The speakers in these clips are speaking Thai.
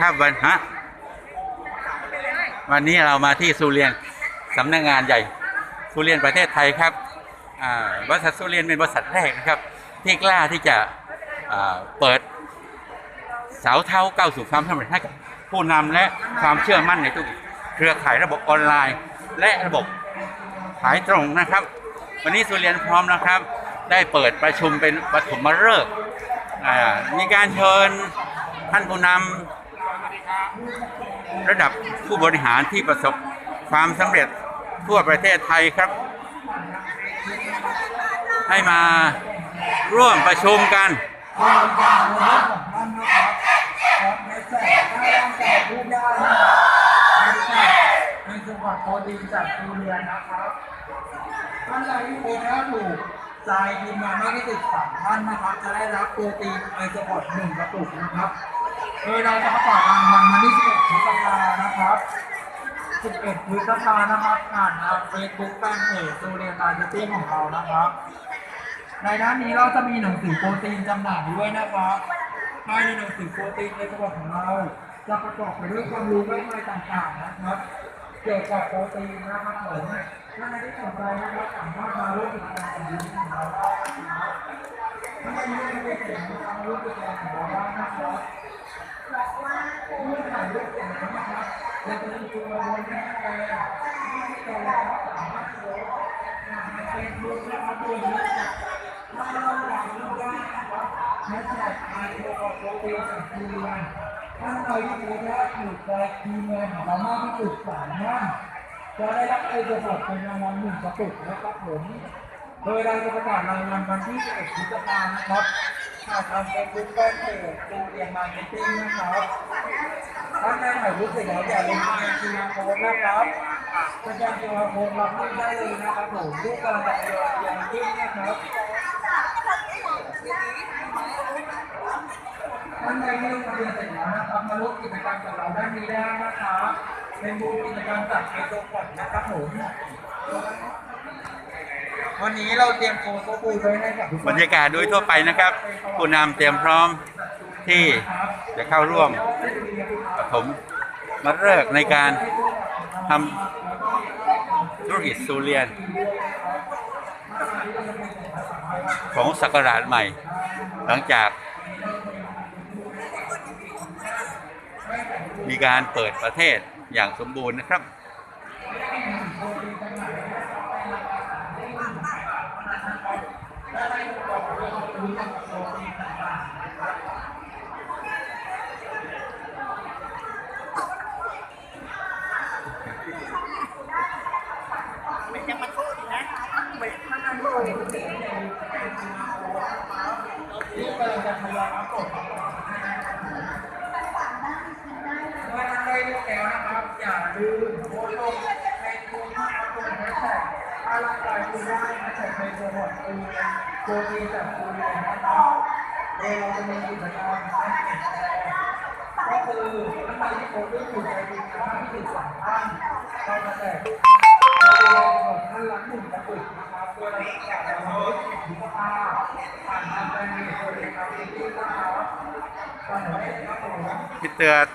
ครับวันฮะวันนี้เรามาที่สุเรียนสำนักงานใหญ่สุเรียนประเทศไทยครับบริษัทสุเรียนเป็นบริษัทแรกนะครับ ที่กล้าที่จะเปิดเสาเท้าก้าวสู่ความสำเร็จให้กับผู้นำและความเชื่อมั่นในทุกเครือข่ายระบบออนไลน์ และระบบขายตรงนะครับ วันนี้สุเรียนพร้อมนะครับ ได้เปิดประชุมเป็นปฐมฤกษ์มีการเชิญท่านผู้นำ ระดับผู้บริหารที่ประสบความสำเร็จทั่วประเทศไทยครับ ให้มาร่วมประชุมกันความกาวของท่านนะครับครับในแสกหน้าร่างกายพูดได้นะครับในแสกในจังหวัดโปรตีนจากทุเรียนนะครับท่านใดที่โพสต์แล้วถูกใจทีมงานไม่ได้ติดสามท่านนะครับ จะได้รับโปรตีนไอสปอร์ตหนึ่งกระปุกนะครับ โดยเราจะประกาศรางวัลวันที่11พฤษภานะครับ 11พฤษภานะครับผ่านทางเฟซบุ๊กแฟนเพจตูเรียนมาร์เก็ตติ้ของเรานะครับ ในด้านนี้เราจะมีหนังสือโปรตีนจำหน่ายด้วยนะครับภายในหนังสือโปรตีนในฉบับของเรา จะประกอบไปด้วยความรู้มากมายต่างๆนะครับ เกี่ยวกับโปรตีนนะครับผมถ้าใครที่สนใจนะครับสามารถมาร่วมกิจกรรมของเราได้นะครับถ้าใครที่ไม่ได้เสนอความรู้กิจกรรมของเราได้ นะครับเมื่อถ่ายรูปเสร็จแล้วนะครับเราจะมีตัวบนหน้าแปลที่าสามารถโพสต์ในเฟซบุ๊กนะดับถ้ายกรู้ว่าแฮชแท็กไอโอกับโปรตีนจากทีเรียนท่านใดที่รู้ว่าถูกใจทีมงานของเรามากที่สุดสามท่านจะได้รับไอเดียบทเป็นรางวัลหนึ่งกระปุกนะครับผม โดยเราจะประกาศรางวัลวันที่11พฤษภาคมนะครับ ผ่านทางเฟซบุ๊กแฟนเพจตูเรียนมาร์เก็ตติ้งนะครับท่านใดถ่ายรูปเสร็จแล้วอย่าลืมสแกน QR code นะครับสแกน QR code รับรูปได้เลยนะครับผมรูปกำลังจะเรียนเรียนติ้งนะครับท่านใดที่ลงทะเบียนเสร็จแล้วนะครับมาร่วมกิจกรรมกับเราด้านนี้ได้นะครับเป็นบูธกิจกรรมจากไอโซพอดนะครับผม วันนี้เราเตรียมโฟโต้บูธไว้ให้กับทุกคนบรรยากาศโดยทั่วไปนะครับ ผู้นำเตรียมพร้อมที่จะเข้าร่วมปฐมมาเริกในการทำธุรกิจสุเรียน ของศักราชใหม่ หลังจาก มีการเปิดประเทศอย่างสมบูรณ์นะครับ ที่กำลังจะทยอยอัปโหลดเมื่อท่านได้เลือกแล้วนะครับ อย่าลืมโพสต์ลงในทูนนะครับลงแฮชแท็กถ้าร่างกายคุณได้แฮชแท็กในตัวบอดตูนโปรตีนจากตูนเลยนะครับโดยเราจะมีกิจกรรมให้เปลี่ยนแปลงก็คือท่านใดที่โพสต์ด้วยถูกใจดีนะครับที่ติดสามท่านเราจะแจกเราจะแจกท่านละหนึ่งกระปุก นะครับโดยเราจะแจกในวันที่สิบพฤษภาคมผ่านทางแฟนเพจโปรตีนครับที่นะครับตอนนี้ครับผมมิสเตอร์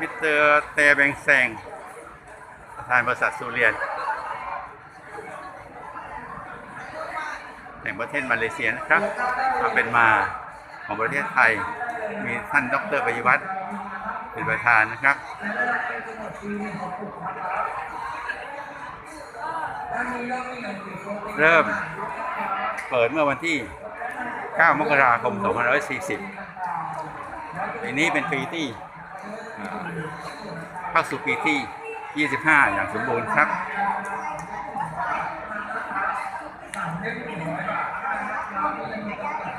มิเตอร์เตแบงแซงประธานบริษัทสุเรียน แห่งประเทศมาเลเซียนะครับมาเป็นมาของประเทศไทย มีท่านดรปยวัฒน์เป็นประธานนะครับ เริ่มเปิดเมื่อวันที่ 9 มกราคม 2540 ปีนี้เป็นปีที่เอ่อเข้าสู่ปีที่ 25 อย่างสมบูรณ์ครับ